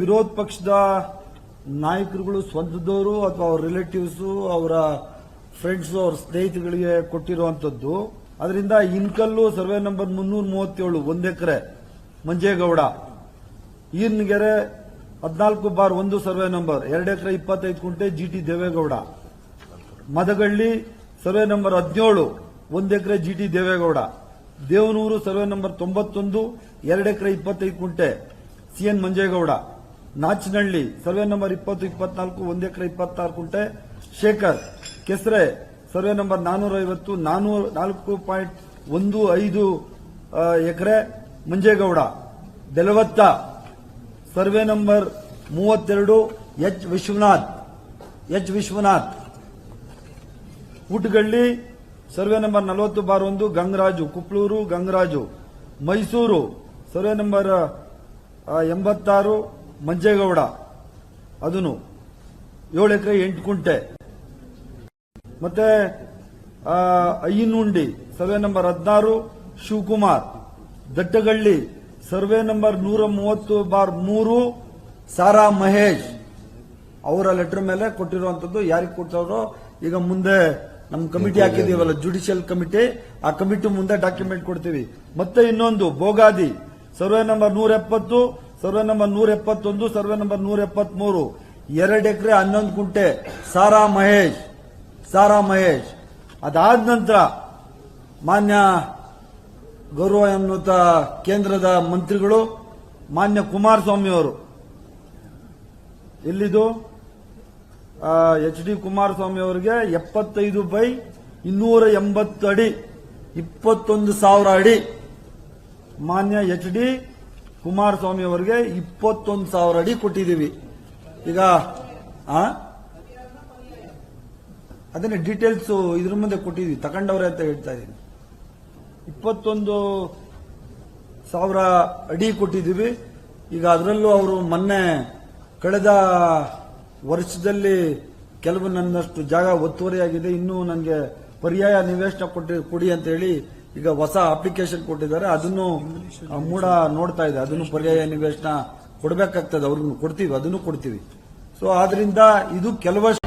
ವಿರೋಧ ಪಕ್ಷದ ನಾಯಕರುಗಳು, ಸ್ವಂತದವರು ಅಥವಾ ಅವ್ರ ರಿಲೇಟಿವ್ಸ್ ಅವರ ಫ್ರೆಂಡ್ಸ್ ಅವ್ರ ಸ್ನೇಹಿತರಿಗೆ ಕೊಟ್ಟಿರುವಂತದ್ದು ಅದರಿಂದ ಇನ್ಕಲ್ಲು ಸರ್ವೆ ನಂಬರ್ ಮುನ್ನೂರ ಮೂವತ್ತೇಳು ಒಂದು ಎಕರೆ, ಮಂಜೇಗೌಡ. ಈನ್ಗೆರೆ ಹದಿನಾಲ್ಕು ಬಾರ್ ಒಂದು ಸರ್ವೆ ನಂಬರ್ ಎರಡು ಎಕರೆ ಇಪ್ಪತ್ತೈದು ಕುಂಟೆ GT Devegowda. Madagalli survey number ಹದಿನೇಳು, ಒಂದು ಎಕರೆ GT Devegowda. Devanur survey number ತೊಂಬತ್ತೊಂದು, ಎರಡು ಎಕರೆ ಇಪ್ಪತ್ತೈದು ಕುಂಟೆ CN Manjegowda. Nachanahalli, survey number ಇಪ್ಪತ್ತು, ಇಪ್ಪತ್ನಾಲ್ಕು, ಒಂದು ಎಕರೆ ಇಪ್ಪತ್ತಾರು ಕುಂಟೆ ಶೇಖರ್, ಕೆಸರೆ, ಸರ್ವೆ ನಂಬರ್ ನಾನೂರ ಐವತ್ತು ನಾಲ್ಕು ಪಾಯಿಂಟ್ ಒಂದು ಐದು ಎಕರೆ ಮುಂಜೇಗೌಡ ಬೆಲವತ್ತ ಸರ್ವೆ ನಂಬರ್ ಮೂವತ್ತೆರಡು H Vishwanath H Vishwanath. Ootagalli survey number ನಲವತ್ತು ಬಾರ್ ಒಂದು, ಗಂಗರಾಜು, ಕುಪ್ಳೂರು, ಗಂಗರಾಜು. ಮೈಸೂರು, ಸರ್ವೆ ನಂಬರ್ ಎಂಬತ್ತಾರು ಮಂಜೇಗೌಡ ಅದನ್ನು ಏಳು ಎಕರೆ ಎಂಟು ಕುಂಟೆ. ಮತ್ತೆ ಅಯ್ಯನುಂಡಿ ಸರ್ವೆ ನಂಬರ್ ಹದಿನಾರು, ಶಿವಕುಮಾರ್. ದಟ್ಟಗಳ್ಳಿ, ಸರ್ವೆ ನಂಬರ್ ನೂರ ಮೂವತ್ತು ಬಾರ್ ಮೂರು, ಸಾರಾ ಮಹೇಶ್. ಅವರ ಲೆಟರ್ ಮೇಲೆ ಕೊಟ್ಟಿರುವಂತದ್ದು ಯಾರಿಗೆ ಕೊಡ್ತಾವ್ರು, ಈಗ ಮುಂದೆ ನಮ್ಮ ಕಮಿಟಿ ಹಾಕಿದೀವಲ್ಲ ಜುಡಿಷಿಯಲ್ ಕಮಿಟಿ, ಆ ಕಮಿಟಿ ಮುಂದೆ ಡಾಕ್ಯುಮೆಂಟ್ ಕೊಡ್ತೀವಿ. ಮತ್ತೆ ಇನ್ನೊಂದು, ಬೋಗಾದಿ, ಸರ್ವೆ ನಂಬರ್ ನೂರ ಎಪ್ಪತ್ತು ಸರ್ವೆ ನಂಬರ್ ನೂರ ಎಪ್ಪತ್ತೊಂದು ಸರ್ವೆ ನಂಬರ್ ನೂರ ಎಪ್ಪತ್ಮೂರು ಎರಡು ಎಕರೆ ಹನ್ನೊಂದು ಕುಂಟೆ. ಸಾರಾ ಮಹೇಶ್ ಸಾರಾ ಮಹೇಶ್. ಅದಾದ ನಂತರ ಮಾನ್ಯ ಗೌರವ ಗೌರವಾನ್ವಿತ ಕೇಂದ್ರದ ಮಂತ್ರಿಗಳು, ಮಾನ್ಯ ಕುಮಾರಸ್ವಾಮಿ ಅವರು. ಎಲ್ಲಿದು ಎಚ್ ಡಿ ಕುಮಾರಸ್ವಾಮಿ ಅವರಿಗೆ ಎಪ್ಪತ್ತೈದು ಬೈ ಇನ್ನೂರ ಎಂಬತ್ತು ಅಡಿ ಇಪ್ಪತ್ತೊಂದು ಸಾವಿರ ಅಡಿ ಮಾನ್ಯ ಎಚ್ ಡಿ ಕುಮಾರಸ್ವಾಮಿ ಅವರಿಗೆ ಇಪ್ಪತ್ತೊಂದು ಸಾವಿರ ಅಡಿ ಕೊಟ್ಟಿದ್ದೀವಿ. ಈಗ, ಆ? ಅದನ್ನ ಡೀಟೇಲ್ಸ್ ಇದ್ರ ಮುಂದೆ ಕೊಟ್ಟಿದ್ವಿ ತಗೊಂಡವ್ರೆ ಅಂತ ಹೇಳ್ತಾ ಇದ್ದೀನಿ. ಇಪ್ಪತ್ತೊಂದು ಸಾವಿರ ಅಡಿ ಕೊಟ್ಟಿದ್ದೀವಿ. ಈಗ ಅದರಲ್ಲೂ ಅವರು ಮೊನ್ನೆ ಕಳೆದ ವರ್ಷದಲ್ಲಿ ಕೆಲವು ನನ್ನಷ್ಟು ಜಾಗ ಒತ್ತುವರಿಯಾಗಿದೆ. ಇನ್ನೂ ನನಗೆ ಪರ್ಯಾಯ ನಿವೇಶನ ಕೊಟ್ಟಿ ಕೊಡಿ ಅಂತ ಹೇಳಿ ಈಗ ಹೊಸ ಅಪ್ಲಿಕೇಶನ್ ಕೊಟ್ಟಿದ್ದಾರೆ, ಅದನ್ನು ಮೂಡ ನೋಡ್ತಾ ಇದೆ. ಅದನ್ನು ಪರ್ಯಾಯ ನಿವೇಶನ ಕೊಡಬೇಕಾಗ್ತದೆ, ಅವ್ರಿಗೂ ಕೊಡ್ತೀವಿ, ಅದನ್ನು ಕೊಡ್ತೀವಿ. ಸೊ ಆದ್ರಿಂದ ಇದು ಕೆಲವಷ್ಟು